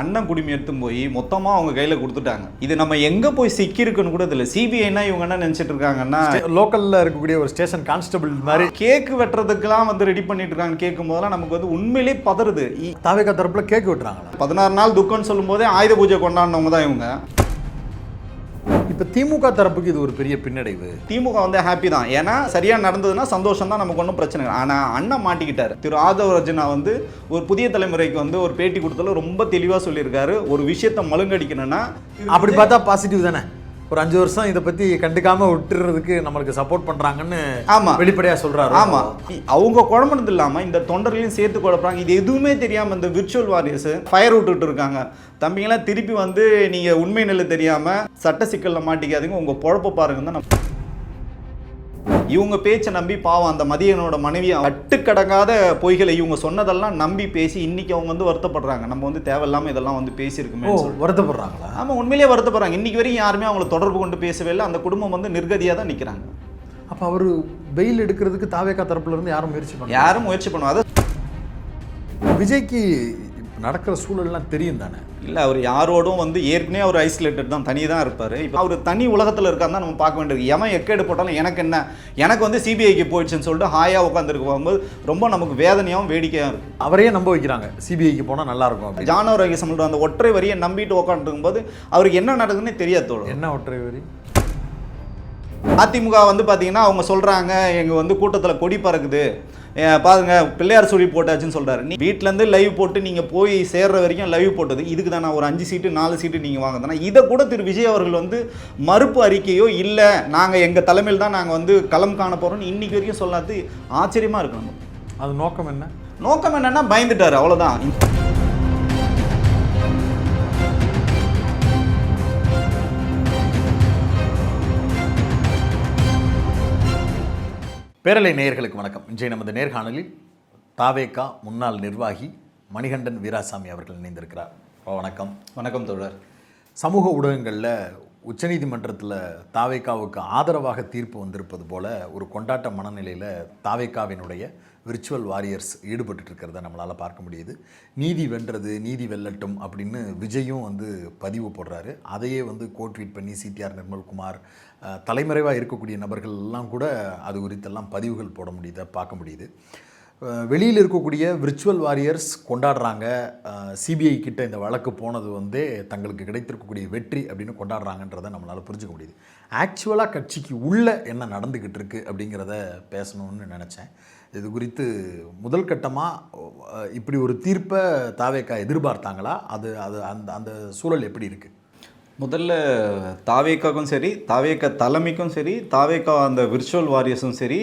அண்ணன் குடிமை எடுத்து போய் மொத்தமாக அவங்க கையில் கொடுத்துட்டாங்க. இது நம்ம எங்கே போய் சிக்கியிருக்குன்னு கூட தெரியல. சிபிஐனா இவங்க என்ன நினச்சிட்டு இருக்காங்கன்னா லோக்கல்ல இருக்கக்கூடிய ஒரு ஸ்டேஷன் கான்ஸ்டபிள் மாதிரி. கேக்கு வெட்டுறதுக்கெல்லாம் வந்து ரெடி பண்ணிட்டு இருக்காங்க கேட்கும் போதெல்லாம் நமக்கு வந்து உண்மையிலே பதறுது. தாவேக்கா தரப்புல கேக் விட்டுறாங்களா? பதினாறு நாள் துக்கம்னு சொல்லும்போதே ஆயுத பூஜை கொண்டாடினவங்க தான் இவங்க. இப்ப திமுக தரப்புக்கு இது ஒரு பெரிய பின்னடைவு. திமுக வந்து ஹாப்பி தான். ஏன்னா சரியா நடந்ததுன்னா சந்தோஷம் தான் நமக்கு ஒன்றும் பிரச்சனை இல்லை. ஆனால் அண்ணன் மாட்டிக்கிட்டாரு. திரு ஆதவ ரஜனா வந்து ஒரு புதிய தலைமுறைக்கு வந்து ஒரு பேட்டி கொடுத்தல ரொம்ப தெளிவாக சொல்லியிருக்காரு. ஒரு விஷயத்தை மழுங்கடிக்கணும்னா அப்படி பார்த்தா பாசிட்டிவ் தானே? ஒரு அஞ்சு வருஷம் இதை பத்தி கண்டுக்காம விட்டுறதுக்கு நம்மளுக்கு சப்போர்ட் பண்றாங்கன்னு ஆமா. வெளிப்படையா சொல்றாரு. ஆமா. அவங்க குழம்புனது இல்லாம இந்த தொண்டர்களையும் சேர்த்து குழப்பறாங்க இது எதுவுமே தெரியாம இந்த விர்ச்சுவல் வாரியர்ஸ் ஃபயர் விட்டுட்டு இருக்காங்க. தம்பிங்கெல்லாம் திருப்பி வந்து நீங்க உண்மை நிலை தெரியாம சட்ட சிக்கல்ல மாட்டிக்காதீங்க. உங்க பொழப்ப பாருங்க தான் இவங்க பேச்சை நம்பி பாவம் அந்த மதியனோட மனைவி கட்டுக்கடங்காத பொய்களை இவங்க சொன்னதெல்லாம் நம்பி பேசி இன்னைக்கு அவங்க வந்து வருத்தப்படுறாங்க. நம்ம வந்து தேவையில்லாம இதெல்லாம் வந்து பேசியிருக்குமே வருத்தப்படுறாங்களா? ஆமா உண்மையிலேயே வருத்தப்படுறாங்க. இன்னைக்கு வரையும் யாருமே அவங்கள தொடர்பு கொண்டு பேசவே இல்லை. அந்த குடும்பம் வந்து நிர்கதியா தான் நிக்கிறாங்க. அப்ப அவரு பெயில் எடுக்கிறதுக்கு தாவேக்கா தரப்புல இருந்து யாரும் முயற்சி பண்ணல? யாரும் முயற்சி பண்ணுவாங்க விஜய்க்கு நடக்கிற சூழல்லாம் தெரியும் தானே? இல்லை அவர் யாரோடும் வந்து ஏற்கனவே அவர் ஐசோலேட்டட் தான் தனி தான் இருப்பார். இப்போ அவர் தனி உலகத்தில் இருக்கான்னு தான் நம்ம பார்க்க வேண்டியது. எவன் எக்கேடு போட்டாலும் எனக்கு என்ன? எனக்கு வந்து சிபிஐக்கு போயிடுச்சுன்னு சொல்லிட்டு ஹாயாக உட்காந்துருக்கு போகும்போது ரொம்ப நமக்கு வேதனையாகவும் வேடிக்கையாக இருக்கும் அவரையே நம்ப வைக்கிறாங்க. சிபிஐக்கு போனா நல்லா இருக்கும் அப்படின்னு. ஜானவர் ரகிசம் அந்த ஒற்றை வரியை நம்பிட்டு உட்காந்துருக்கும் போது அவருக்கு என்ன நடக்குதுன்னே தெரியாது தோணும் என்ன ஒற்றை வரி? அதிமுக வந்து பார்த்தீங்கன்னா அவங்க சொல்கிறாங்க எங்கள் வந்து கூட்டத்தில் கொடி பறக்குது. பாருங்க பிள்ளையார் சொல்லி போட்டாச்சுன்னு சொல்கிறாரு நீ வீட்டிலேருந்து லைவ் போட்டு நீங்கள் போய் சேர்ற வரைக்கும் லைவ் போட்டது இதுக்கு தானே ஒரு அஞ்சு சீட்டு நாலு சீட்டு நீங்கள் வாங்குதானா இதை கூட திரு விஜய் அவர்கள் வந்து மறுப்பு அறிக்கையோ இல்லை நாங்கள் எங்கள் தலைமையில் தான் நாங்கள் வந்து களம் காண போகிறோம்னு இன்னைக்கு வரைக்கும் சொல்லாது ஆச்சரியமாக இருக்கு நமக்கு. அது நோக்கம் என்ன? நோக்கம் என்னன்னா பயந்துட்டாரு அவ்வளோதான் பேரலை நேயர்களுக்கு வணக்கம். இன்றைய நமது நேர்காணலில் தாவேகா முன்னாள் நிர்வாகி மணிகண்டன் வீராசாமி அவர்கள் இணைந்திருக்கிறார். வணக்கம். வணக்கம் தோழர். சமூக ஊடகங்களில் உச்சநீதிமன்றத்தில் தாவேகாவுக்கு ஆதரவாக தீர்ப்பு வந்திருப்பது போல ஒரு கொண்டாட்ட மனநிலையில் தாவேகாவினுடைய விர்ச்சுவல் வாரியர்ஸ் ஈடுபட்டு இருக்கிறத நம்மளால் பார்க்க முடியுது. நீதி வென்றது நீதி வெல்லட்டும் அப்படின்னு விஜயும் வந்து பதிவு போடுறாரு. அதையே வந்து கோட் ட்வீட் பண்ணி சிடிஆர் நிர்மல்குமார் தலைமறைவாக இருக்கக்கூடிய நபர்கள் எல்லாம் கூட அது குறித்தெல்லாம் பதிவுகள் போட முடியுத பார்க்க முடியுது. வெளியில் இருக்கக்கூடிய விர்ச்சுவல் வாரியர்ஸ் கொண்டாடுறாங்க. சிபிஐ கிட்ட இந்த வழக்கு போனது வந்து தங்களுக்கு கிடைத்திருக்கக்கூடிய வெற்றி அப்படின்னு கொண்டாடுறாங்கன்றதை நம்மளால் புரிஞ்சுக்க முடியுது. ஆக்சுவலாக கட்சிக்கு உள்ளே என்ன நடந்துக்கிட்டு இருக்குது அப்படிங்கிறத பேசணும்னு நினச்சேன். இது குறித்து முதல் கட்டமாக இப்படி ஒரு தீர்ப்பை தாவேக்கா எதிர்பார்த்தாங்களா? அது அது அந்த அந்த சூழல் எப்படி இருக்குது முதல்ல தாவேக்காக்கும் சரி தாவேக்கா தலைமைக்கும் சரி தாவேக்கா அந்த விர்ச்சுவல் வாரியர்ஸும் சரி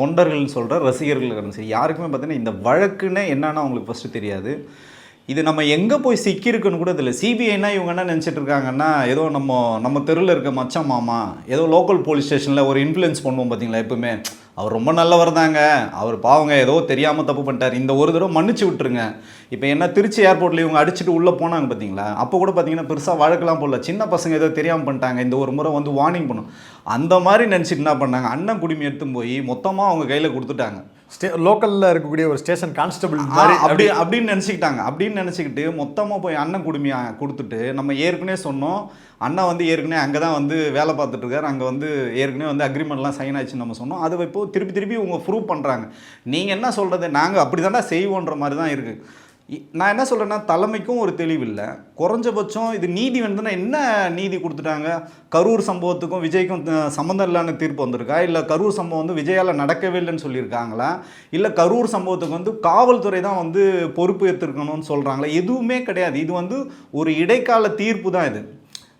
தொண்டர்கள் சொல்கிற ரசிகர்களும் சரி யாருக்குமே பார்த்தீங்கன்னா இந்த வழக்குன்னு என்னென்னு அவங்களுக்கு ஃபஸ்ட்டு தெரியாது. இது நம்ம எங்கே போய் சிக்கியிருக்குன்னு கூட இதில் சிபிஐனா இவங்க என்ன நினச்சிட்டு இருக்காங்கன்னா ஏதோ நம்ம நம்ம தெருவில் இருக்க மச்சான் மாமா ஏதோ லோக்கல் போலீஸ் ஸ்டேஷனில் ஒரு இன்ஃப்ளூயன்ஸ் பண்ணுவோம் பார்த்தீங்களா எப்பவுமே? அவர் ரொம்ப நல்லவர் தாங்க. அவர் பாவங்க ஏதோ தெரியாமல் தப்பு பண்ணிட்டார். இந்த ஒரு தடவை மன்னிச்சு விட்டுருங்க. இப்போ என்ன திருச்சி ஏர்போர்ட்டில் இவங்க அடிச்சுட்டு உள்ளே போனாங்க பார்த்தீங்களா அப்போ கூட பார்த்தீங்கன்னா பெருசாக வழக்கெல்லாம் போடல. சின்ன பசங்க ஏதோ தெரியாமல் பண்ணிட்டாங்க. இந்த ஒரு முறை வந்து வார்னிங் பண்ணும். அந்த மாதிரி நினச்சிட்டு என்ன பண்ணாங்க? அண்ணன் குடிமை எடுத்து போய் மொத்தமாக அவங்க கையில் கொடுத்துட்டாங்க. ஸ்டே லோக்கலில் இருக்கக்கூடிய ஒரு ஸ்டேஷன் கான்ஸ்டபிள் மாதிரி அப்படி அப்படின்னு நினச்சிக்கிட்டாங்க. அப்படின்னு நினச்சிக்கிட்டு மொத்தமாக போய் அண்ணன் குடுமையை கொடுத்துட்டு நம்ம ஏற்கனவே சொன்னோம். அண்ணன் வந்து ஏற்கனவே அங்கே தான் வந்து வேலை பார்த்துட்டு இருக்காரு. அங்கே வந்து ஏற்கனவே வந்து அக்ரிமெண்ட்லாம் சைன் ஆச்சுன்னு நம்ம சொன்னோம். அதை இப்போ திருப்பி திருப்பி இவங்க ப்ரூவ் பண்ணுறாங்க நீங்கள் என்ன சொல்கிறது நாங்கள் அப்படி தானே செய்வோன்ற மாதிரி தான் இருக்குது நான் என்ன சொல்கிறேன்னா தலைமைக்கும் ஒரு தெளிவு இல்லை குறைஞ்சபட்சம் இது நீதி வந்துன்னா என்ன நீதி கொடுத்துட்டாங்க? கரூர் சம்பவத்துக்கும் விஜய்க்கும் சம்மந்தம் இல்லாத தீர்ப்பு வந்திருக்கா? இல்லை கரூர் சம்பவம் வந்து விஜயால் நடக்கவே இல்லைன்னு சொல்லியிருக்காங்களா? இல்லை கரூர் சம்பவத்துக்கு வந்து காவல்துறை தான் வந்து பொறுப்பு ஏற்றிருக்கணும்னு சொல்கிறாங்களா எதுவுமே கிடையாது. இது வந்து ஒரு இடைக்கால தீர்ப்பு தான் இது.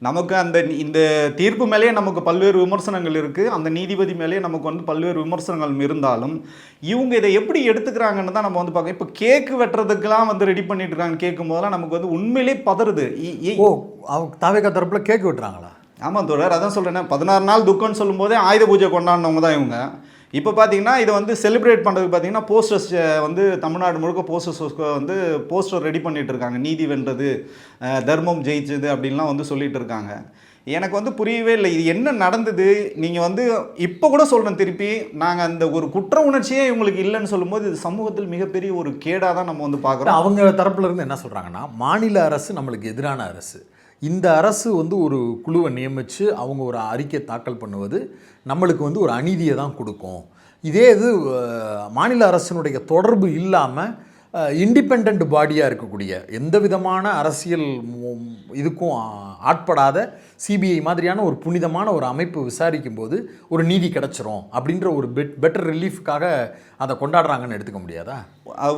நமக்கு அந்த இந்த தீர்ப்பு மேலேயே நமக்கு பல்வேறு விமர்சனங்கள் இருக்குது அந்த நீதிபதி மேலேயே நமக்கு வந்து பல்வேறு விமர்சனங்கள் இருந்தாலும் இவங்க இதை எப்படி எடுத்துக்கிறாங்கன்னு தான் நம்ம வந்து பார்க்க இப்போ கேக்கு வெட்டுறதுக்கெல்லாம் வந்து ரெடி பண்ணிட்டு இருக்காங்க கேட்கும் போதெல்லாம் நமக்கு வந்து உண்மையிலே பதறுது. ஓ அவங்க தாவேக்கா தரப்புல கேக் விட்டுறாங்களா? ஆமாம் தோழர் அதான் சொல்கிறேன் பதினாறு நாள் துக்கம்னு சொல்லும்போதே ஆயுத பூஜை கொண்டாடினவங்க தான் இவங்க. இப்போ பார்த்தீங்கன்னா இதை வந்து செலிப்ரேட் பண்ணுறதுக்கு பார்த்தீங்கன்னா போஸ்டர்ஸ் வந்து தமிழ்நாடு முழுக்க போஸ்டர்ஸ் வந்து போஸ்டர் ரெடி பண்ணிகிட்டு இருக்காங்க நீதி வென்றது தர்மம் ஜெயிச்சது அப்படின்லாம் வந்து சொல்லிகிட்டு இருக்காங்க எனக்கு வந்து புரியவே இல்லை. இது என்ன நடந்தது? நீங்கள் வந்து இப்போ கூட சொல்கிறேன் திருப்பி. நாங்கள் அந்த ஒரு குற்ற உணர்ச்சியே இவங்களுக்கு இல்லைன்னு சொல்லும்போது இது சமூகத்தில் மிகப்பெரிய ஒரு கேடாக தான் நம்ம வந்து பார்க்குறோம். அவங்க தரப்புலேருந்து என்ன சொல்கிறாங்கன்னா மாநில அரசு நம்மளுக்கு எதிரான அரசு. இந்த அரசு வந்து ஒரு குழுவை நியமித்து அவங்க ஒரு அறிக்கை தாக்கல் பண்ணுவது நம்மளுக்கு வந்து ஒரு அநீதியை தான் கொடுக்கும். இதே இது மாநில அரசினுடைய தொடர்பு இல்லாமல் இண்டிபெண்ட் பாடியாக இருக்கக்கூடிய எந்த விதமான அரசியல் இதுக்கும் ஆட்படாத சிபிஐ மாதிரியான ஒரு புனிதமான ஒரு அமைப்பு விசாரிக்கும் போது ஒரு நீதி கிடைச்சிரும் அப்படின்ற ஒரு பெட் பெட்டர் ரிலீஃப்காக அதை கொண்டாடுறாங்கன்னு எடுத்துக்க முடியாதா?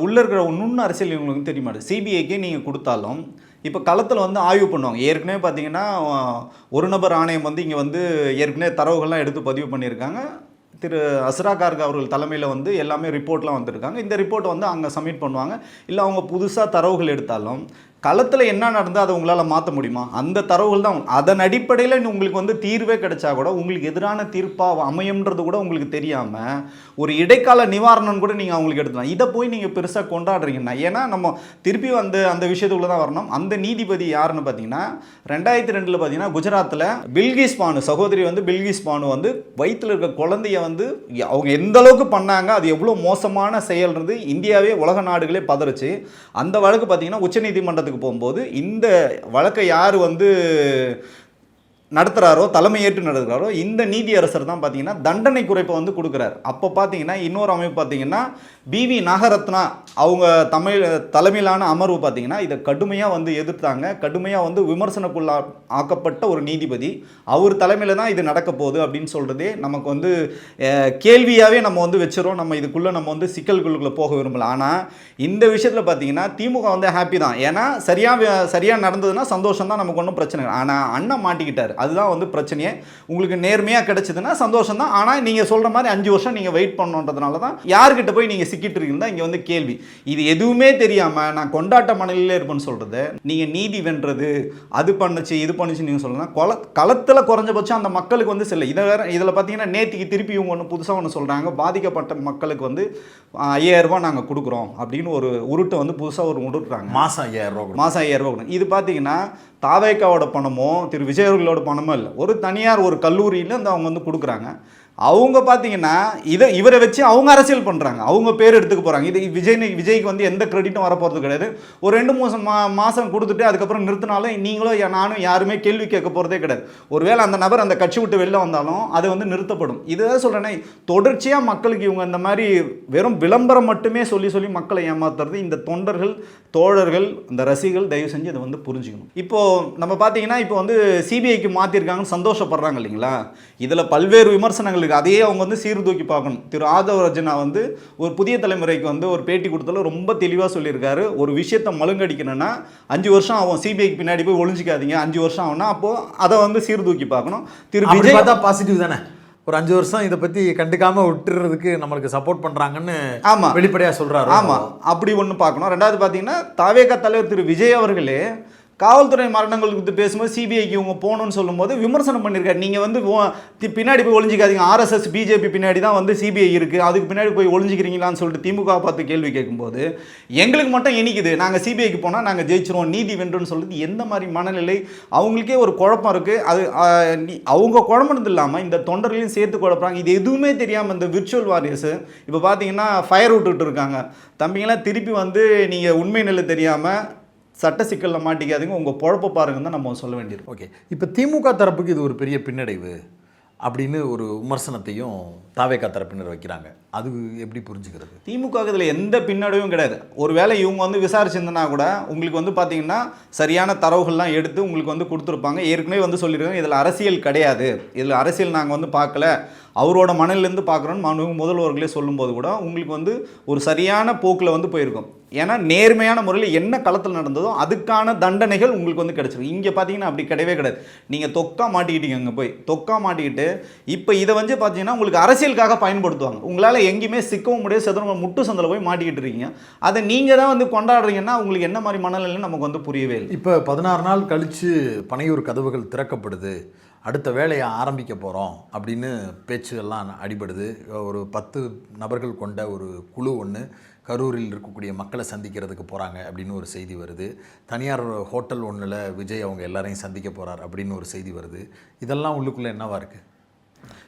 உள்ளே இருக்கிற நுண் அரசியல் இவங்களுக்கு தெரிய மாட்டேது சிபிஐக்கே நீங்கள் கொடுத்தாலும் இப்போ களத்தில் வந்து ஆய்வு பண்ணுவாங்க. ஏற்கனவே பார்த்தீங்கன்னா ஒரு நபர் ஆணையம் வந்து இங்கே வந்து ஏற்கனவே தரவுகள்லாம் எடுத்து பதிவு பண்ணியிருக்காங்க. திரு அஸ்ரா கார்க் அவர்கள் தலைமையில் வந்து எல்லாமே ரிப்போர்ட்லாம் வந்திருக்காங்க. இந்த ரிப்போர்ட்டை வந்து அங்கே சப்மிட் பண்ணுவாங்க. இல்லை அவங்க புதுசாக தரவுகள் எடுத்தாலும் களத்தில் என்ன நடந்தோ அதை உங்களால் மாற்ற முடியுமா? அந்த தரவுகள் தான். அதன் அடிப்படையில் உங்களுக்கு வந்து தீர்வே கிடைச்சா கூட உங்களுக்கு எதிரான தீர்ப்பாக அமையும்ன்றது கூட உங்களுக்கு தெரியாமல் ஒரு இடைக்கால நிவாரணம் கூட நீங்கள் அவங்களுக்கு எடுத்துலாம் இதை போய் நீங்கள் பெருசாக கொண்டாடுறீங்கன்னா ஏன்னா நம்ம திருப்பி வந்து அந்த விஷயத்துக்குள்ள தான் வரணும். அந்த நீதிபதி யாருன்னு பார்த்தீங்கன்னா ரெண்டாயிரத்தி ரெண்டில் பார்த்தீங்கன்னா குஜராத்தில் பில்கிஸ் பானு சகோதரி வந்து பில்கிஸ் பானு வந்து வயிற்றில் இருக்க குழந்தைய வந்து அவங்க எந்த அளவுக்கு பண்ணாங்க அது எவ்வளோ மோசமான செயல்ன்றது இந்தியாவே உலக நாடுகளே பதறுச்சு. அந்த வழக்கு பார்த்தீங்கன்னா உச்சநீதிமன்றத்துக்கு போகும்போது இந்த வழக்கை யார் வந்து நடத்துகிறாரோ தலைமையேற்று நடத்துகிறாரோ இந்த நீதியரசர் தான் பார்த்தீங்கன்னா தண்டனை குறைப்பை வந்து கொடுக்குறாரு. அப்போ பார்த்தீங்கன்னா இன்னொரு அமைப்பு பார்த்தீங்கன்னா பிவி நாகரத்னா அவங்க தமிழ் தலைமையிலான அமர்வு பார்த்தீங்கன்னா இதை கடுமையாக வந்து எதிர்த்தாங்க. கடுமையாக வந்து விமர்சனக்குள்ளா ஆக்கப்பட்ட ஒரு நீதிபதி. அவர் தலைமையில் தான் இது நடக்க போகுது அப்படின்னு சொல்கிறதே நமக்கு வந்து கேள்வியாகவே நம்ம வந்து வச்சிரோம் நம்ம இதுக்குள்ளே நம்ம வந்து சிக்கல்களுக்குள்ளே போக விரும்பல. ஆனால் இந்த விஷயத்தில் பார்த்தீங்கன்னா திமுக வந்து ஹாப்பி தான். ஏன்னா சரியாக சரியாக நடந்ததுன்னா சந்தோஷம் தான் நமக்கு ஒன்றும் பிரச்சனை இல்லை. ஆனால் அண்ணன் மாட்டிக்கிட்டார். அதுதான் வந்து பிரச்சனையே. உங்களுக்கு நேர்மையாக கிடச்சிதுன்னா சந்தோஷம் தான். ஆனால் நீங்கள் சொல்கிற மாதிரி அஞ்சு வருஷம் நீங்கள் வெயிட் பண்ணணுன்றதுனால தான் யார்கிட்ட போய் நீங்கள் சிக்கிட்டு இருக்கீங்க இங்கே வந்து கேள்வி. இது எதுவுமே தெரியாமல் நான் கொண்டாட்ட மனநிலையிலே இருப்பேன்னு சொல்கிறது நீங்கள் நீதி வென்றது அது பண்ணுச்சு இது பண்ணுச்சு நீங்கள் சொல்லலாம் கொல களத்தில் குறைஞ்சபட்சம் அந்த மக்களுக்கு வந்து செல்ல இதை வேற இதில் பார்த்தீங்கன்னா நேற்றுக்கு திருப்பி இவங்க ஒன்று புதுசாக ஒன்று சொல்கிறாங்க பாதிக்கப்பட்ட மக்களுக்கு வந்து ஐயாயிரம் ரூபாய் நாங்கள் கொடுக்குறோம் அப்படின்னு ஒரு உருட்டை வந்து புதுசாக ஒரு உருட்டுறாங்க. மாதம் ஐயாயிரம் ரூபா மாதம் ஐயாயிரம் ரூபாய் கொடுக்கணும். இது பார்த்தீங்கன்னா தாவேக்காவோட பணமோ திரு விஜய் அவர்களோட பணமோ இல்லை ஒரு தனியார் ஒரு கல்லூரியில் வந்து அவங்க வந்து கொடுக்குறாங்க. அவங்க பார்த்தீங்கன்னா இதை இவரை வச்சு அவங்க அரசியல் பண்ணுறாங்க அவங்க பேர் எடுத்துக்க போகிறாங்க இது விஜய் விஜய்க்கு வந்து எந்த கிரெடிட்டும் வரப்போகிறது கிடையாது. ஒரு ரெண்டு மூணு மா மாதம் கொடுத்துட்டு அதுக்கப்புறம் நிறுத்தினாலும் நீங்களும் நானும் யாருமே கேள்வி கேட்க போகிறதே கிடையாது. ஒருவேளை அந்த நபர் அந்த கட்சி விட்டு வெளில வந்தாலும் அது வந்து நிறுத்தப்படும். இதுதான் சொல்கிறேன்னே தொடர்ச்சியாக மக்களுக்கு இவங்க இந்த மாதிரி வெறும் விளம்பரம் மட்டுமே சொல்லி சொல்லி மக்களை ஏமாத்துறது இந்த தொண்டர்கள் தோழர்கள் இந்த ரசிகர்கள் தயவு செஞ்சு அதை வந்து புரிஞ்சுக்கணும். இப்போது நம்ம பார்த்தீங்கன்னா இப்போ வந்து சிபிஐக்கு மாற்றிருக்காங்கன்னு சந்தோஷப்படுறாங்க இல்லைங்களா? இதில் பல்வேறு விமர்சனங்கள் இருக்குது அதையே அவங்க வந்து சீர்தூக்கி பார்க்கணும். திரு ஆதவ ரஜனா வந்து ஒரு புதிய தலைமுறைக்கு வந்து ஒரு பேட்டி கொடுத்தல ரொம்ப தெளிவாக சொல்லியிருக்காரு. ஒரு விஷயத்தை மழுங்கடிக்கணும்னா அஞ்சு வருஷம் ஆகும். சிபிஐக்கு பின்னாடி போய் ஒளிஞ்சிக்காதீங்க. அஞ்சு வருஷம் ஆகும்னா அப்போது அதை வந்து சீர்தூக்கி பார்க்கணும். திரு விஜய் பார்த்தா பாசிட்டிவ் தானே? ஒரு அஞ்சு வருஷம் இதை பத்தி கண்டுக்காம விட்டுறதுக்கு நம்மளுக்கு சப்போர்ட் பண்றாங்கன்னு ஆமா. வெளிப்படையா சொல்றாரு. ஆமாம் அப்படி ஒன்று பார்க்கணும். ரெண்டாவது பார்த்தீங்கன்னா தாவேகா தலைவர் திரு விஜய் அவர்களே காவல்துறை மரணங்கள் குறித்து பேசும்போது சிபிஐக்கு இவங்க போகணும்னு சொல்லும்போது விமர்சனம் பண்ணியிருக்காரு. நீங்கள் வந்து பின்னாடி போய் ஒளிஞ்சிக்காதீங்க. ஆர்எஸ்எஸ் பிஜேபி பின்னாடி தான் வந்து சிபிஐ இருக்குது அதுக்கு பின்னாடி போய் ஒழிஞ்சிக்கிறீங்களான்னு சொல்லிட்டு திமுக பார்த்து கேள்வி கேட்கும்போது எங்களுக்கு மட்டும் இனிக்குது. நாங்கள் சிபிஐக்கு போனால் நாங்கள் ஜெயிச்சிருவோம். நீதி வென்றுன்னு சொல்லிட்டு எந்த மாதிரி மனநிலை அவங்களுக்கே ஒரு குழப்பம் இருக்குது அது அவங்க குழம்புனது இல்லாமல் இந்த தொண்டர்களையும் சேர்த்து குழப்பறாங்க. இது எதுவுமே தெரியாமல் இந்த விர்ச்சுவல் வாரியர்ஸு இப்போ பார்த்தீங்கன்னா ஃபயர் விட்டுட்டு இருக்காங்க. தம்பிங்களாம் திருப்பி வந்து நீங்கள் உண்மை நிலை தெரியாமல் சட்ட சிக்கலில் மாட்டிக்காதீங்க. உங்கள் பொழப்ப பாருங்கன்னு தான் நம்ம சொல்ல வேண்டியிருக்கும் ஓகே. இப்போ திமுக தரப்புக்கு இது ஒரு பெரிய பின்னடைவு அப்படின்னு ஒரு விமர்சனத்தையும் தாவேக்கா தரப்பினர் வைக்கிறாங்க. அது எப்படி புரிஞ்சுக்கிறது? திமுக இதில் எந்த பின்னடைவும் கிடையாது. ஒருவேளை இவங்க வந்து விசாரிச்சிருந்தனா கூட உங்களுக்கு வந்து பார்த்தீங்கன்னா சரியான தரவுகள்லாம் எடுத்து உங்களுக்கு வந்து கொடுத்துருப்பாங்க. ஏற்கனவே வந்து சொல்லியிருக்காங்க இதில் அரசியல் கிடையாது. இதில் அரசியல் நாங்கள் வந்து பார்க்கல. அவரோட மனநிலேருந்து பார்க்குறோன்னு முதல்வர்களே சொல்லும்போது கூட உங்களுக்கு வந்து ஒரு சரியான போக்கில் வந்து போயிருக்கும். ஏன்னா நேர்மையான முறையில் என்ன களத்தில் நடந்ததோ அதுக்கான தண்டனைகள் உங்களுக்கு வந்து கிடச்சிருக்கு இங்கே பார்த்தீங்கன்னா அப்படி கிடையவே கிடையாது. நீங்கள் தொக்கா மாட்டிக்கிட்டீங்க அங்கே போய். தொக்கா மாட்டிக்கிட்டு இப்போ இதை வந்து பார்த்தீங்கன்னா உங்களுக்கு அரசியலுக்காக பயன்படுத்துவாங்க. உங்களால் எங்கேயுமே சிக்கவும் முடியாது செதற முட்டு சந்தில் போய் மாட்டிக்கிட்டு இருக்கீங்க. அதை நீங்கள் தான் வந்து கொண்டாடுறீங்கன்னா உங்களுக்கு என்ன மாதிரி மனநிலைன்னு நமக்கு வந்து புரியவே இல்லை. இப்போ பதினாறு நாள் கழித்து பனையூர் கதவுகள் திறக்கப்படுது. அடுத்த வேலையை ஆரம்பிக்க போகிறோம் அப்படின்னு பேச்சு எல்லாம் அடிபடுது. ஒரு பத்து நபர்கள் கொண்ட ஒரு குழு ஒன்று கரூரில் இருக்கக்கூடிய மக்களை சந்திக்கிறதுக்கு போகிறாங்க அப்படின்னு ஒரு செய்தி வருது. தனியார் ஹோட்டல் ஒன்றில் விஜய் அவங்க எல்லாரையும் சந்திக்க போகிறார் அப்படின்னு ஒரு செய்தி வருது. இதெல்லாம் உள்ளுக்குள்ளே என்னவாக இருக்குது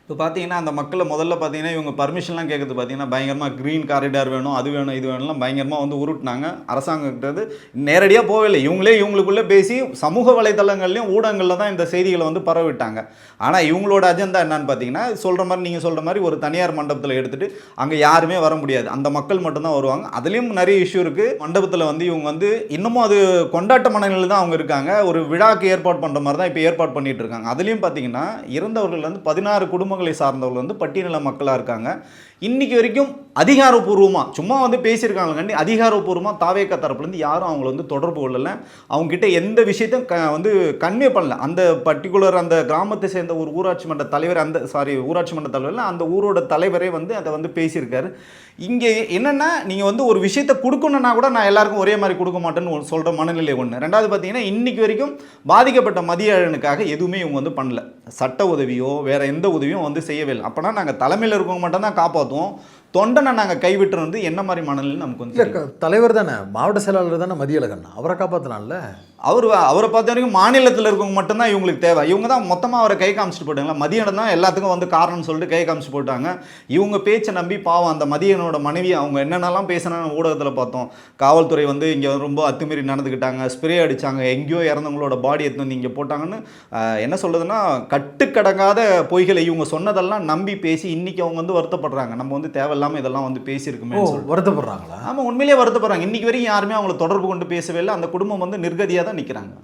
இப்போ பார்த்தீங்கன்னா அந்த மக்களை முதல்ல பார்த்தீங்கன்னா இவங்க பர்மிஷன்லாம் கேட்குறது பார்த்தீங்கன்னா பயங்கரமாக க்ரீன் காரிடார் வேணும் அது வேணும் இது வேணும்லாம் பயங்கரமாக வந்து உருட்டினாங்க. அரசாங்கக்கிட்டது நேரடியாக போகவில்லை. இவங்களே இவங்களுக்குள்ளே பேசி சமூக வலைதளங்கள்லையும் ஊடகங்களில் தான் இந்த செய்திகளை வந்து பரவிட்டாங்க ஆனால் இவங்களோட அஜெண்டா என்னன்னு பார்த்தீங்கன்னா சொல்கிற மாதிரி நீங்கள் சொல்கிற மாதிரி ஒரு தனியார் மண்டபத்தில் எடுத்துகிட்டு அங்கே யாருமே வர முடியாது. அந்த மக்கள் மட்டும்தான் வருவாங்க. அதுலேயும் நிறைய இஷ்யூ இருக்குது மண்டபத்தில் வந்து இவங்க வந்து இன்னமும் அது கொண்டாட்ட மனநிலையில் தான் அவங்க இருக்காங்க. ஒரு விழாக்கு ஏற்பாடு பண்ணுற மாதிரி தான் இப்போ ஏற்பாடு பண்ணிட்டு இருக்காங்க. அதுலேயும் பார்த்தீங்கன்னா இறந்தவர்கள் வந்து பதினாறு குடும்பம் குடும்பங்களை சார்ந்தவர்கள் வந்து பட்டியல மக்களாக இருக்காங்க. இன்றைக்கி வரைக்கும் அதிகாரப்பூர்வமாக சும்மா வந்து பேசியிருக்காங்களாண்டி அதிகாரப்பூர்வமாக தாவேக்க தரப்புலேருந்து யாரும் அவங்கள வந்து தொடர்பு கொள்ளலை. அவங்ககிட்ட எந்த விஷயத்தையும் க வந்து கன்வே பண்ணல. அந்த பர்டிகுலர் அந்த கிராமத்தை சேர்ந்த ஒரு ஊராட்சி மன்ற தலைவர் அந்த சாரி ஊராட்சி மன்ற தலைவரில் அந்த ஊரோட தலைவரே வந்து அதை வந்து பேசியிருக்காரு. இங்கே என்னென்னா நீங்கள் வந்து ஒரு விஷயத்தை கொடுக்கணுன்னா கூட நான் எல்லாருக்கும் ஒரே மாதிரி கொடுக்க மாட்டேன்னு சொல்கிற மனநிலை ஒன்று ரெண்டாவது பார்த்தீங்கன்னா இன்றைக்கி வரைக்கும் பாதிக்கப்பட்ட மதியழனுக்காக எதுவுமே இவங்க வந்து பண்ணல. சட்ட உதவியோ வேறு எந்த உதவியும் வந்து செய்யவே இல்லை. அப்போனா நாங்கள் தலைமையில் இருக்கவங்க மட்டும்தான் காப்பாற்றுவோம் தொண்டனை நாங்கள் கைவிட்டுறது என்ன மாதிரி மனநிலை நமக்கு வந்து தலைவர் தானே மாவட்ட செயலாளர் தானே மதியழகன் அவரை காப்பாற்றலாம்ல அவர் அவரை பார்த்த வரைக்கும் மாநிலத்தில் இருக்கவங்க மட்டும்தான் இவங்களுக்கு தேவை. இவங்க தான் மொத்தமாக அவரை கை காமிச்சிட்டு போட்டாங்களா மதியனம் தான் எல்லாத்துக்கும் வந்து காரணம்னு சொல்லிட்டு கை காமிச்சு போட்டாங்க. இவங்க பேச்சை நம்பி பாவம் அந்த மதியனோட மனைவி அவங்க என்னென்னலாம் பேசினாங்க ஊடகத்தில் பார்த்தோம். காவல்துறை வந்து இங்கே ரொம்ப அத்துமீறி நடந்துக்கிட்டாங்க ஸ்ப்ரே அடிச்சாங்க. எங்கேயோ இறந்தவங்களோட பாடி எடுத்து வந்து இங்கே போட்டாங்கன்னு என்ன சொல்றதுன்னா கட்டுக்கடங்காத பொய்களை இவங்க சொன்னதெல்லாம் நம்பி பேசி இன்னைக்கு அவங்க வந்து வருத்தப்படுறாங்க. நம்ம வந்து தேவையில்லாமல் இதெல்லாம் வந்து பேசியிருக்குமே வருத்தப்படுறாங்களா? ஆமாம் உண்மையிலேயே வருத்தப்படுறாங்க. இன்னைக்கு வரைக்கும் யாருமே அவங்கள தொடர்பு கொண்டு பேசவே இல்லை. அந்த குடும்பம் வந்து நிர்கதியாக தான் நிற்கிறாங்க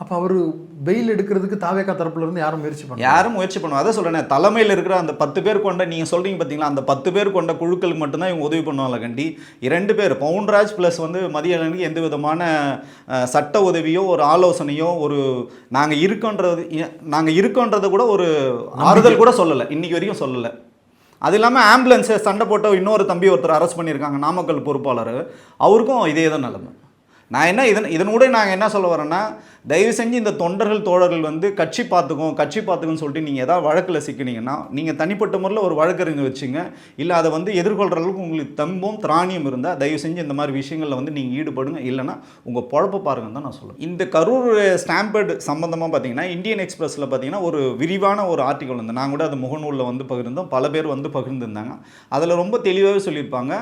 அப்போ அவர் பெயில் எடுக்கிறதுக்கு தாவேக்கா தரப்புல இருந்து யாரும் முயற்சி பண்ண யாரும் முயற்சி பண்ணுவோம் அதான் சொல்கிறேன் தலைமையில் இருக்கிற அந்த பத்து பேர் கொண்ட நீங்கள் சொல்கிறீங்க பார்த்தீங்களா அந்த பத்து பேர் கொண்ட குழுக்களுக்கு மட்டும்தான் இவங்க உதவி பண்ணுவாங்க கண்டி. இரண்டு பேர் பவுன்ராஜ் ப்ளஸ் வந்து மதியழனுக்கு எந்த விதமான சட்ட உதவியோ ஒரு ஆலோசனையோ ஒரு நாங்கள் இருக்கோன்றது நாங்கள் இருக்கோன்றதை கூட ஒரு ஆறுதல் கூட சொல்லலை. இன்னைக்கு வரைக்கும் சொல்லலை. அது இல்லாமல் ஆம்புலன்ஸை சண்டை போட்ட இன்னொரு தம்பி ஒருத்தர் அரெஸ்ட் பண்ணியிருக்காங்க நாமக்கல் பொறுப்பாளர். அவருக்கும் இதே தான் நிலைமை. நான் என்ன இதன் இதனோட நாங்கள் என்ன சொல்ல வரேன்னா தயவு செஞ்சு இந்த தொண்டர்கள் தோழர்கள் வந்து கட்சி பார்த்துக்கும் கட்சி பார்த்துக்குன்னு சொல்லிட்டு நீங்கள் ஏதாவது வழக்கில் சிக்கினீங்கன்னா நீங்கள் தனிப்பட்ட முறையில் ஒரு வழக்கறிஞர் வச்சுங்க. இல்லை அதை வந்து எதிர்கொள்கிற அளவுக்கு உங்களுக்கு தம்பும் திராணியம் இருந்தால் தயவு செஞ்சு இந்த மாதிரி விஷயங்களில் வந்து நீங்கள் ஈடுபடுங்க. இல்லைன்னா உங்கள் பொழப்ப பாருங்கன்னு தான் நான் சொல்லுவேன். இந்த கரூர் ஸ்டாம்பர்டு சம்மந்தமாக பார்த்தீங்கன்னா இந்தியன் எக்ஸ்பிரஸில் பார்த்தீங்கன்னா ஒரு விரிவான ஒரு ஆர்டிக்கல் வந்து நான் கூட அது முகநூலில் வந்து பகிர்ந்தோம் பல பேர் வந்து பகிர்ந்துருந்தாங்க. அதில் ரொம்ப தெளிவாகவே சொல்லியிருப்பாங்க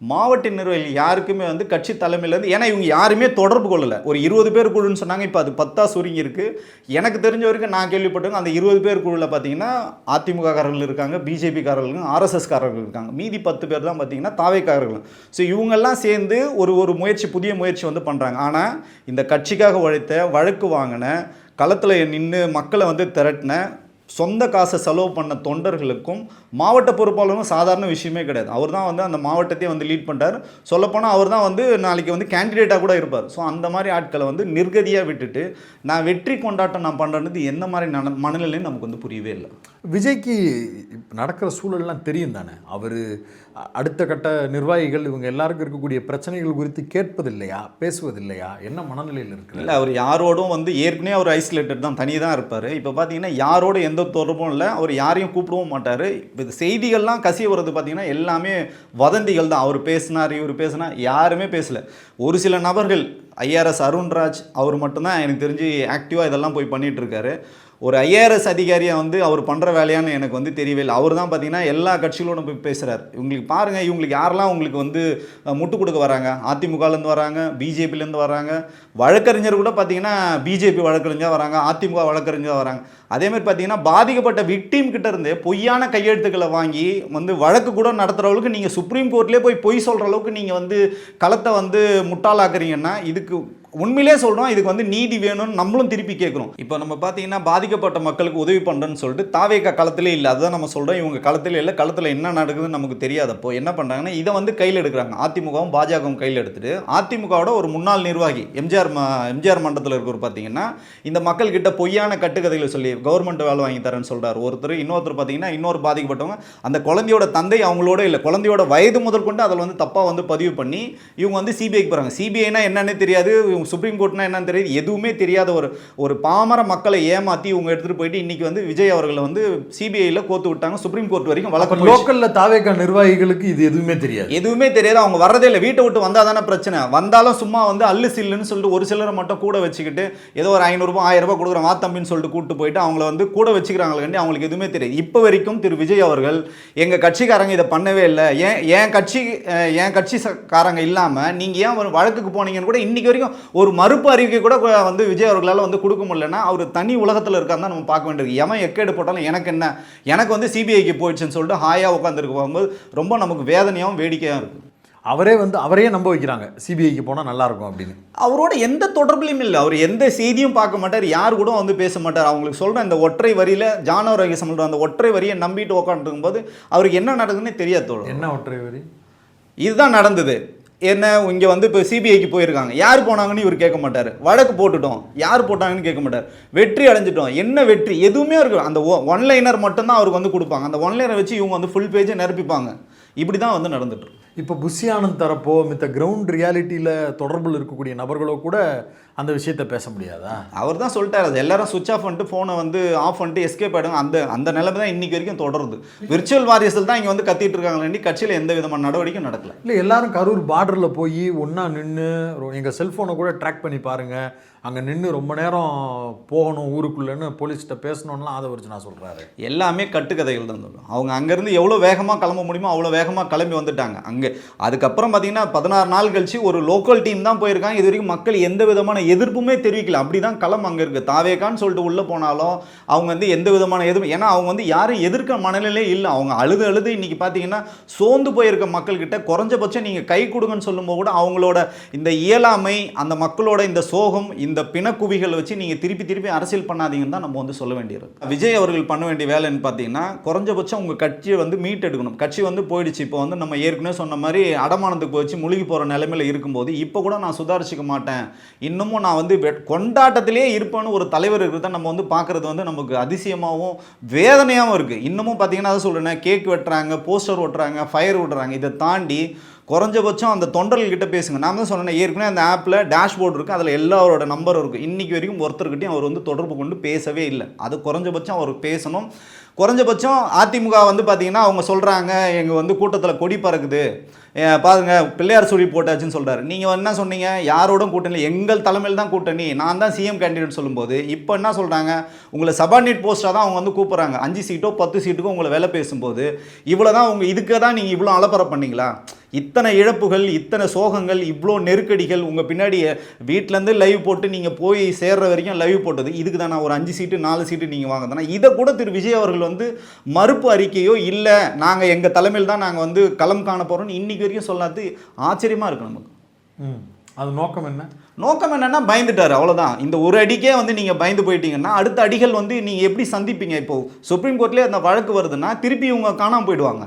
மாவட்ட நிர்வாகிகள் யாருக்குமே வந்து கட்சி தலைமையிலேருந்து ஏன்னா இவங்க யாருமே தொடர்பு கொள்ளலை. ஒரு இருபது பேர் குழுன்னு சொன்னாங்க இப்போ அது பத்தா சுருங்கி இருக்குது எனக்கு தெரிஞ்ச வரைக்கும் நான் கேள்விப்பட்டவங்க அந்த இருபது பேர் குழுவில் பார்த்தீங்கன்னா அதிமுக காரர்கள் இருக்காங்க பிஜேபிக்காரர்களும் ஆர்எஸ்எஸ்காரர்கள் இருக்காங்க. மீதி பத்து பேர் தான் பார்த்தீங்கன்னா தாவைக்காரர்கள். ஸோ இவங்கெல்லாம் சேர்ந்து ஒரு ஒரு முயற்சி புதிய முயற்சி வந்து பண்ணுறாங்க ஆனால் இந்த கட்சிக்காக உழைத்த வழக்கு வாங்கின களத்தில் நின்று மக்களை வந்து திரட்டின சொந்த காசை செலவு பண்ண தொண்டர்களுக்கும் மாவட்ட பொறுப்பாளரும் சாதாரண விஷயமே கிடையாது. அவர் தான் வந்து அந்த மாவட்டத்தையே வந்து லீட் பண்ணிட்டார் சொல்லப்போனால் அவர் தான் வந்து நாளைக்கு வந்து கேண்டிடேட்டாக கூட இருப்பார். ஸோ அந்த மாதிரி ஆட்களை வந்து நிர்கதியாக விட்டுட்டு நான் வெற்றி கொண்டாட்டம் நான் பண்ணுறது எந்த மாதிரி நன மனநிலைன்னு நமக்கு வந்து புரியவே இல்லை. விஜய்க்கு நடக்கிற சூழல்லாம் தெரியும் தானே? அவர் அடுத்த கட்ட நிர்வாகிகள் இவங்க எல்லாருக்கும் இருக்கக்கூடிய பிரச்சனைகள் குறித்து கேட்பதில்லையா? பேசுவதில்லையா? என்ன மனநிலையில் இருக்கு இல்லை அவர் யாரோடும் வந்து ஏற்கனவே அவர் ஐசோலேட்டட் தான் தனி தான் இருப்பார். இப்போ பார்த்தீங்கன்னா யாரோட எந்த தொடர்பும் இல்லை அவர் யாரையும் கூப்பிடவும் மாட்டார். இப்போ செய்திகள்லாம் கசிய வர்றது பார்த்தீங்கன்னா எல்லாமே வதந்திகள் தான். அவர் பேசினார் இவர் பேசினா யாருமே பேசல. ஒரு சில நபர்கள் ஐஆர்எஸ் அருண்ராஜ் அவர் மட்டும்தான் எனக்கு தெரிஞ்சு ஆக்டிவாக இதெல்லாம் போய் பண்ணிகிட்ருக்காரு ஒரு ஐஆர்எஸ் அதிகாரியை வந்து அவர் பண்ணுற வேலையான்னு எனக்கு வந்து தெரியவே இல்லை. அவர் தான் பார்த்தீங்கன்னா எல்லா கட்சிகளோடும் போய் பேசுகிறார் இவங்களுக்கு பாருங்கள் இவங்களுக்கு யாரெல்லாம் உங்களுக்கு வந்து முட்டு கொடுக்க வராங்க? அதிமுகலேருந்து வராங்க பிஜேபிலேருந்து வராங்க. வழக்கறிஞர் கூட பார்த்தீங்கன்னா பிஜேபி வழக்கறிஞர் வராங்க அதிமுக வழக்கறிஞர் வராங்க. அதே மாதிரி பார்த்தீங்கன்னா பாதிக்கப்பட்ட விக்டீம் கிட்ட இருந்து பொய்யான கையெழுத்துக்களை வாங்கி வந்து வழக்கு கூட நடத்துகிற அளவுக்கு நீங்கள் சுப்ரீம் கோர்ட்லேயே போய் பொய் சொல்கிற அளவுக்கு நீங்கள் வந்து களத்தை வந்து முட்டாளாக்குறீங்கன்னா இதுக்கு உண்மையிலே சொல்கிறோம் இதுக்கு வந்து நீதி வேணும்னு நம்மளும் திருப்பி கேட்குறோம். இப்போ நம்ம பார்த்தீங்கன்னா பாதிக்கப்பட்ட மக்களுக்கு உதவி பண்ணுறேன்னு சொல்லிட்டு தாவேக்கா களத்திலே இல்லை. அதுதான் நம்ம சொல்கிறோம் இவங்க காலத்தில் இல்லை. களத்தில் என்ன நடக்குதுன்னு நமக்கு தெரியாதப்போ என்ன பண்ணுறாங்கன்னா இதை வந்து கையில் எடுக்கிறாங்க. அதிமுகவும் பாஜகவும் கையில் எடுத்துட்டு அதிமுகவோட ஒரு முன்னாள் நிர்வாகி எம்ஜிஆர் ம எம்ஜிஆர் மண்டலத்தில் இருக்கிறவர் பார்த்தீங்கன்னா இந்த மக்கள்கிட்ட பொய்யான கட்டுக்கதைகளை சொல்லி கவர்மெண்ட் வேலை வாங்கி தரேன்னு சொல்கிறார் ஒருத்தர் இன்னொருத்தர் பார்த்தீங்கன்னா இன்னொரு பாதிக்கப்பட்டவங்க. அந்த குழந்தையோட தந்தை அவங்களோட இல்லை. குழந்தையோட வயது முதல் கொண்டு அதில் வந்து தப்பாக வந்து பதிவு பண்ணி இவங்க வந்து சிபிஐக்கு போகிறாங்க சிபிஐனா என்னன்னே தெரியாது. இவங்க சுப்ரீம் கோர்ட்னா என்னன்னு தெரியுது. எதுவுமே தெரியாத ஒரு ஒரு பாமர மக்களை ஏமாற்றி இவங்க எடுத்துகிட்டு போயிட்டு இன்னைக்கு வந்து விஜய் அவர்களை வந்து சிபிஐயில் கோத்து விட்டாங்க. சுப்ரீம் கோர்ட் வரைக்கும் வழக்கு போயிடுச்சு. லோக்கல்ல தாவேக்கா நிர்வாகிகளுக்கு இது எதுவுமே தெரியாது. எதுவுமே தெரியாது. அவங்க வர்றதே இல்லை. வீட்டை விட்டு வந்தால் தானே பிரச்சனை. வந்தாலும் சும்மா வந்து அல்லு சில்லுன்னு சொல்லிட்டு ஒரு சிலரை மட்டும் கூட வச்சுக்கிட்டு ஏதோ ஒரு ஐநூறுரூபா ஆயிரம் ரூபாய் கொடுக்குறேன் வா தம்பின்னு சொல்லிட்டு கூட்டு போயிட்டு அவங்கள வந்து கூட வச்சுக்கிறாங்களே அவங்களுக்கு எதுவுமே தெரியாது. இப்போ வரைக்கும் திரு விஜய் அவர்கள் எங்கள் கட்சிக்காரங்க இதை பண்ணவே இல்லை. ஏன் என் கட்சி என் கட்சிக்காரங்க இல்லாமல் நீங்கள் ஏன் வழக்குக்கு போனீங்கன்னு கூட இன்னைக்கு வரைக்கும் ஒரு மறுப்பு அறிக்கை கூட வந்து விஜய் அவர்களால் வந்து கொடுக்க முடியலன்னா அவர் தனி உலகத்தில் இருக்கான்னு தான் நம்ம பார்க்க வேண்டியது. எவன் எக்கேடு போட்டாலும் எனக்கு என்ன? எனக்கு வந்து சிபிஐக்கு போயிடுச்சுன்னு சொல்லிட்டு ஹாயாக உட்காந்துருக்கு போகும்போது ரொம்ப நமக்கு வேதனையாகவும் வேடிக்கையாகவும் இருக்குது அவரே வந்து அவரையே நம்ப வைக்கிறாங்க. சிபிஐக்கு போனா நல்லா இருக்கும் அப்படின்னு. அவரோட எந்த தொடர்புலையும் இல்லை. அவர் எந்த செய்தியும் பார்க்க மாட்டார். யார் கூட வந்து பேச மாட்டார். அவங்களுக்கு சொல்கிறேன் இந்த ஒற்றை வரியில் ஜானவரகி சொல்கிற அந்த ஒற்றை வரியை நம்பிட்டு உட்காந்துருக்கும் போது அவருக்கு என்ன நடக்குதுன்னே தெரியாது என்ன ஒற்றை வரி? இதுதான் நடந்தது. என்ன இங்கே வந்து இப்போ சிபிஐக்கு போயிருக்காங்க. யார் போனாங்கன்னு இவர் கேட்க மாட்டார். வழக்கு போட்டுட்டோம். யார் போட்டாங்கன்னு கேட்க மாட்டார். வெற்றி அடைஞ்சிட்டோம். என்ன வெற்றி? எதுவுமே இருக்கு அந்த ஒன்லைனர் மட்டும்தான் அவருக்கு வந்து கொடுப்பாங்க. அந்த ஒன்லைனர் வச்சு இவங்க வந்து ஃபுல் பேஜை நிரப்பிப்பாங்க. இப்படி தான் வந்து நடந்துட்டு இப்போ புஷி ஆனந்த் தரப்போ மித்த கிரவுண்ட் ரியாலிட்டியில் தொடர்பில் இருக்கக்கூடிய நபர்களோ கூட அந்த விஷயத்தை பேச முடியாதா? அவர் தான் சொல்லிட்டாரு. அது எல்லாரும் சுவிச் ஆஃப் பண்ணிட்டு ஃபோனை வந்து ஆஃப் பண்ணிட்டு எஸ்கேப் ஆகிடுங்க அந்த அந்த நிலைமை தான் இன்னைக்கு வரைக்கும் தொடருது. விர்ச்சுவல் வாரியஸில் தான் இங்கே வந்து கத்திட்டு இருக்காங்களே கட்சியில் எந்த விதமான நடவடிக்கையும் நடக்கல. இல்லை எல்லாரும் கரூர் பார்டரில் போய் ஒன்றா நின்று எங்கள் செல்ஃபோனை கூட ட்ராக் பண்ணி பாருங்கள் அங்கே நின்று ரொம்ப நேரம் போகணும் ஊருக்குள்ளேன்னு போலீஸ்கிட்ட பேசணும்லாம் ஆதவர்ஜனா சொல்கிறாரு எல்லாமே கட்டுக்கதைகள் தான் அவங்க அங்கேருந்து எவ்வளோ வேகமாக கிளம்ப முடியுமோ அவ்வளோ வேகமாக கிளம்பி வந்துட்டாங்க. அங்கே அதுக்கப்புறம் பார்த்தீங்கன்னா பதினாறு நாள் கழிச்சு ஒரு லோக்கல் டீம் தான் போயிருக்காங்க. இது வரைக்கும் மக்கள் எந்த விதமான எதிர்ப்புமே தெரிவிக்கல. அப்படி தான் களம் அங்கே இருக்குது தாவேக்கான்னு சொல்லிட்டு உள்ளே போனாலும் அவங்க வந்து எந்த விதமான எதிர்ப்பு ஏன்னா அவங்க வந்து யாரும் எதிர்க்க மனநிலையே இல்லை. அவங்க அழுது அழுது இன்றைக்கி பார்த்தீங்கன்னா சோர்ந்து போயிருக்க மக்கள்கிட்ட குறைஞ்சபட்சம் நீங்கள் கை கொடுங்கன்னு சொல்லும்போது கூட அவங்களோட இந்த இயலாமை அந்த மக்களோட இந்த சோகம் இந்த பிணக்குவிகளை வச்சு நீங்கள் திருப்பி திருப்பி அரசியல் பண்ணாதீங்கன்னு தான் நம்ம வந்து சொல்ல வேண்டியது விஜய் அவர்கள் பண்ண வேண்டிய வேலைன்னு பார்த்தீங்கன்னா குறைஞ்சபட்சம் உங்கள் கட்சியை வந்து மீட் எடுக்கணும் கட்சி வந்து போயிடுச்சு. இப்போ வந்து நம்ம ஏற்கனவே சொன்ன மாதிரி அடமானத்துக்கு வச்சு முழுகி போகிற நிலைமையில் இருக்கும்போது இப்போ கூட நான் சுதாரிச்சுக்க மாட்டேன். இன்னமும் நான் வந்து கொண்டாட்டத்திலே இருப்பேன்னு ஒரு தலைவர் இருக்கிறத நம்ம வந்து பார்க்குறது வந்து நமக்கு அதிசயமாகவும் வேதனையாகவும் இருக்குது இன்னமும் பார்த்தீங்கன்னா அதை சொல்கிறேன் கேக் வெட்டுறாங்க போஸ்டர் ஒட்டுறாங்க ஃபயர் விடுறாங்க இதை தாண்டி குறைஞ்சபட்சம் அந்த தொண்டர்கள்கிட்ட பேசுங்க. நான் தான் சொன்னேன் ஏற்கனவே அந்த ஆப்பில் டேஷ்போர்டு இருக்குது அதில் எல்லாரோட நம்பர் இருக்குது இன்றைக்கி வரைக்கும் ஒருத்தர்கிட்டையும் அவர் வந்து தொடர்பு கொண்டு பேசவே இல்லை. அது குறைஞ்சபட்சம் அவர் பேசணும். குறைஞ்சபட்சம் அதிமுக வந்து பார்த்தீங்கன்னா அவங்க சொல்கிறாங்க எங்கள் வந்து கூட்டத்தில் கொடி பறக்குது. பாருங்க பிள்ளையார் சூழி போட்டாச்சுன்னு சொல்கிறாரு நீங்கள் என்ன சொன்னீங்க? யாரோடும் கூட்டணி எங்கள் தலைமையில் தான் கூட்டணி. நான் தான் சிஎம் கேண்டிடேட் சொல்லும்போது இப்போ என்ன சொல்கிறாங்க உங்களை சபார்டினேட் போஸ்ட்டாக தான் அவங்க வந்து கூப்பிட்றாங்க. அஞ்சு சீட்டோ பத்து சீட்டுக்கோ உங்களை வேலை பேசும்போது இவ்வளோ தான் உங்கள் இதுக்கு தான் நீங்கள் இவ்வளோ அலப்பறை பண்ணீங்களா? இத்தனை இழப்புகள் இத்தனை சோகங்கள் இவ்வளோ நெருக்கடிகள் உங்கள் பின்னாடி வீட்டிலேருந்து லைவ் போட்டு நீங்கள் போய் சேர்ற வரைக்கும் லைவ் போட்டது இதுக்கு தான் நான் ஒரு அஞ்சு சீட்டு நாலு சீட்டு நீங்கள் வாங்குறதுனா இதை கூட திரு விஜய் அவர்கள் வந்து மறுப்பு அறிக்கையோ இல்லை நாங்கள் எங்கள் தலைமையில் தான் நாங்கள் வந்து களம் காண போகிறோம்னு இன்னைக்கு வரைக்கும் சொல்லாது ஆச்சரியமாக இருக்கு நமக்கு. அது நோக்கம் என்ன? நோக்கம் என்னன்னா பயந்துட்டார் அவ்வளவுதான். இந்த ஒரு அடிக்கே வந்து நீங்கள் பயந்து போயிட்டீங்கன்னா அடுத்த அடிகள் வந்து நீங்கள் எப்படி சந்திப்பீங்க? இப்போ சுப்ரீம் கோர்ட்லேயே அந்த வழக்கு வருதுன்னா திருப்பி இவங்க காணாமல் போயிடுவாங்க.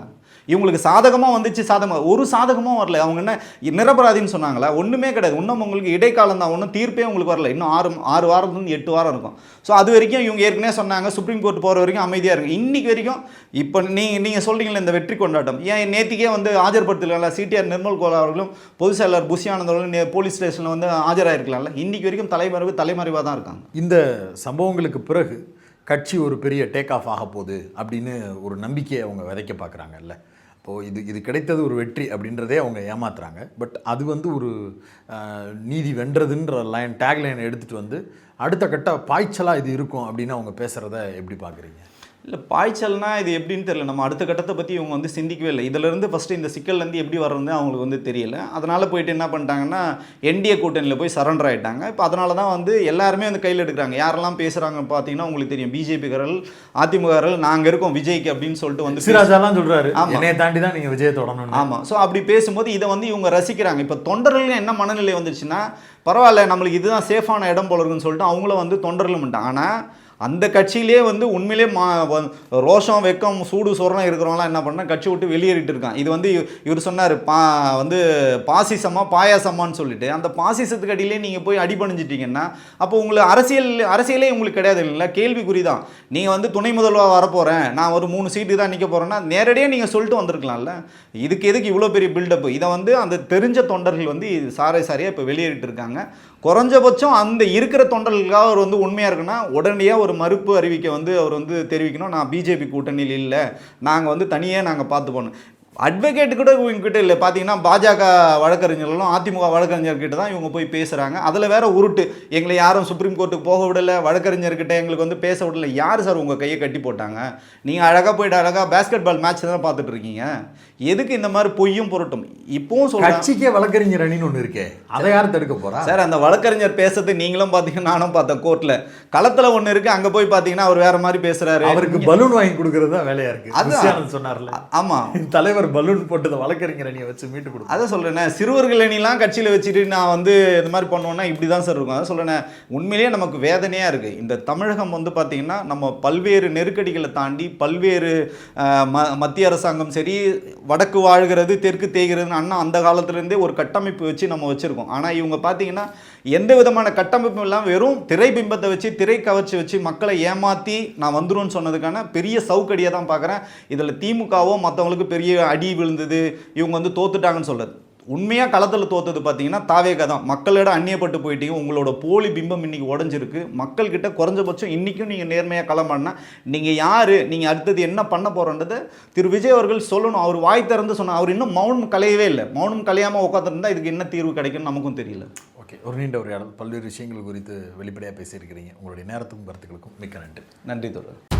இவங்களுக்கு சாதகமாக வந்துச்சு சாதகமாக ஒரு சாதகமும் வரல. அவங்க என்ன நிரபராதின்னு சொன்னாங்களா? ஒன்றுமே கிடையாது. இன்னும் உங்களுக்கு இடைக்காலம் தான். ஒன்றும் தீர்ப்பே உங்களுக்கு வரல. இன்னும் ஆறு ஆறு வாரத்துலேருந்து எட்டு வாரம் இருக்கும். ஸோ அது வரைக்கும் இவங்க ஏற்கனவே சொன்னாங்க சுப்ரீம் கோர்ட் போகிற வரைக்கும் அமைதியாக இருக்கும் இன்றைக்கி வரைக்கும் இப்போ நீங்கள் நீங்கள் சொல்கிறீங்களே இந்த வெற்றி கொண்டாட்டம். ஏன் நேற்றுக்கே வந்து ஆஜர்படுத்தல சிடிஆர் நிர்மல் கோலா அவர்களும் பொதுச் செயலர் புஷி அவர்களும் போலீஸ் ஸ்டேஷனில் வந்து ஆஜராயிருக்கலாம்ல. இன்றைக்கி வரைக்கும் தலைமறைவு தலைமறைவாக தான் இருக்காங்க. இந்த சம்பவங்களுக்கு பிறகு கட்சி ஒரு பெரிய டேக் ஆஃப் ஆக போகுது அப்படின்னு ஒரு நம்பிக்கையை அவங்க விதைக்க பார்க்குறாங்கல்ல. இப்போது இது இது கிடைத்தது ஒரு வெற்றி அப்படின்றதே அவங்க ஏமாத்துறாங்க. பட் அது வந்து ஒரு நீதி வென்றதுன்ற லைன் டேக்லைன் எடுத்துகிட்டு வந்து அடுத்த கட்ட பாய்ச்சலாக இது இருக்கும் அப்படின்னு அவங்க பேசுகிறத எப்படி பார்க்குறீங்க இல்லை பாய்ச்சல்னா இது எப்படின்னு தெரியல. நம்ம அடுத்த கட்டத்தை பற்றி இவங்க வந்து சிந்திக்கவே இல்லை. இதிலிருந்து ஃபஸ்ட்டு இந்த சிக்கல்லேருந்து எப்படி வர்றது அவங்களுக்கு வந்து தெரியல. அதனால் போயிட்டு என்ன பண்ணிட்டாங்கன்னா என்டிஏ கூட்டணியில் போய் சரண்டர் ஆயிட்டாங்க. இப்போ அதனால தான் வந்து எல்லாருமே வந்து கையில் எடுக்கிறாங்க. யாரெல்லாம் பேசுகிறாங்க பார்த்தீங்கன்னா உங்களுக்கு தெரியும். பிஜேபிக்காரர்கள் அதிமுகர்கள் நாங்கள் இருக்கோம் விஜய்க்கு அப்படின்னு சொல்லிட்டு வந்து சிராஜாலாம் சொல்கிறாரு. என்னைய தாண்டி தான் நீங்கள் விஜயை தொடரணும் ஆமாம் ஸோ அப்படி பேசும்போது இதை வந்து இவங்க ரசிக்கிறாங்க. இப்போ தொண்டர்கள் என்ன மனநிலை வந்துருச்சுன்னா பரவாயில்ல நம்மளுக்கு இதுதான் சேஃபான இடம் போல இருக்குன்னு சொல்லிட்டு அவங்கள வந்து தொண்டர்கள் பண்ணிட்டாங்க ஆனால் அந்த கட்சியிலே வந்து உண்மையிலே மா ரோஷம் வெக்கம் சூடு சொரணம் இருக்கிறவங்களாம் என்ன பண்ண கட்சி விட்டு வெளியேறிட்டு இருக்கான் இது வந்து இவர் சொன்னார் பா வந்து பாசிசமாக பாயாசமான்னு சொல்லிட்டு. அந்த பாசிசத்துக்கு அடியிலே நீங்கள் போய் அடிபணிஞ்சிட்டிங்கன்னா அப்போ உங்களுக்கு அரசியல் அரசியலே உங்களுக்கு கிடையாது இல்லைங்களா? கேள்விக்குறி தான். நீங்கள் வந்து துணை முதல்வாக வரப்போகிறேன் நான் ஒரு மூணு சீட்டு தான் நிற்க போகிறேன்னா நேரடியாக நீங்கள் சொல்லிட்டு வந்திருக்கலாம்ல? இதுக்கு எதுக்கு இவ்வளோ பெரிய பில்டப் இதை வந்து அந்த தெரிஞ்ச தொண்டர்கள் வந்து சாரை சாரியாக இப்போ வெளியேறிட்டு இருக்காங்க. குறைஞ்சபட்சம் அந்த இருக்கிற தொண்டர்களுக்காக அவர் வந்து உண்மையாக இருக்குன்னா உடனடியாக ஒரு மறுப்பு அறிவிக்க வந்து அவர் வந்து தெரிவிக்கணும். நான் பிஜேபி கூட்டணியில் இல்லை. நாங்கள் வந்து தனியாக நாங்கள் பார்த்து போனோம் அட்வொகேட் கூட இவங்ககிட்ட இல்லை. பார்த்தீங்கன்னா பாஜக வழக்கறிஞர்களும் அதிமுக வழக்கறிஞர்கிட்ட தான் இவங்க போய் பேசுகிறாங்க அதில் வேற உருட்டு. எங்களை யாரும் சுப்ரீம் கோர்ட்டுக்கு போக விடலை. வழக்கறிஞர்கிட்ட எங்களுக்கு வந்து பேச விடல. யார் சார் உங்கள் கையை கட்டி போட்டாங்க? நீங்கள் அழகாக போயிட்டு அழகாக பேஸ்கெட் பால் மேட்ச் தான் பார்த்துட்டு இருக்கீங்க? எதுக்கு இந்த மாதிரி பொய்யும் பொருட்டும்? இப்பவும் சொல்கிறேன் கட்சிக்கே வழக்கறிஞர் அணின்னு ஒன்று இருக்கே. அதை யார் தடுக்க போறா? சார் அந்த வழக்கறிஞர் பேசுறது நீங்களும் பார்த்தீங்கன்னா நானும் பார்த்தேன் கோர்ட்டில் களத்தில் ஒன்று இருக்குது அங்கே போய் பார்த்தீங்கன்னா அவர் வேற மாதிரி பேசுகிறாரு அவருக்கு பலூன் வாங்கி கொடுக்கறது தான் வேலையா இருக்கு. அதான். கிறிஸ்டியானந்த் சொன்னார்ல. ஆமாம் தலைவர் பலூன் போட்டதை வழக்கறிஞர் அணியை வச்சு மீட்டு கொடுக்கும் அதை சொல்கிறேனே சிறுவர்கள் அணிலாம் கட்சியில் வச்சுட்டு நான் வந்து இந்த மாதிரி பண்ணோன்னா இப்படி தான் சார் இருக்கும். அதை சொல்கிறேன் உண்மையிலேயே நமக்கு வேதனையாக இருக்குது இந்த தமிழகம் வந்து பார்த்திங்கன்னா நம்ம பல்வேறு நெருக்கடிகளை தாண்டி பல்வேறு ம மத்திய அரசாங்கம் சரி வடக்கு வாழ்கிறது தெற்கு தேய்கிறதுன்னு அண்ணா அந்த காலத்துலேருந்தே ஒரு கட்டமைப்பு வச்சு நம்ம வச்சுருக்கோம். ஆனால் இவங்க பார்த்தீங்கன்னா எந்த விதமான கட்டமைப்பும் இல்லாமல் வெறும் திரை பிம்பத்தை வச்சு திரை கவர்ச்சி வச்சு மக்களை ஏமாற்றி நான் வந்துடும் சொன்னதுக்கான பெரிய சவுக்கடியை தான் பார்க்குறேன். இதில் திமுகவோ மற்றவங்களுக்கு பெரிய அடி விழுந்தது இவங்க வந்து தோத்துட்டாங்கன்னு சொல்கிறது உண்மையாக களத்தில் தோத்தது பார்த்தீங்கன்னா தாவேக தான். மக்களிடம் அந்நியப்பட்டு போயிட்டீங்க. உங்களோட போலி பிம்பம் இன்னைக்கு உடஞ்சிருக்கு. மக்கள்கிட்ட குறைஞ்சபட்சம் இன்றைக்கும் நீங்கள் நேர்மையாக களமாடினா நீங்கள் யார்? நீங்கள் அடுத்தது என்ன பண்ண போகிறோன்றதை திரு விஜய் அவர்கள் சொல்லணும். அவர் வாய் திறந்து சொன்னால் அவர் இன்னும் மௌனம் கலையவே இல்லை. மௌனம் கலையாமல் உட்காந்துருந்தா இதுக்கு என்ன தீர்வு கிடைக்கும்னு நமக்கும் தெரியல. ஓகே. ஒரு நீண்ட ஒரு பல்வேறு விஷயங்கள் குறித்து வெளிப்படையாக பேசியிருக்கிறீங்க. உங்களுடைய நேரத்துக்கும் கருத்துக்களுக்கும் மிக்க நன்றி. நன்றி தொடர்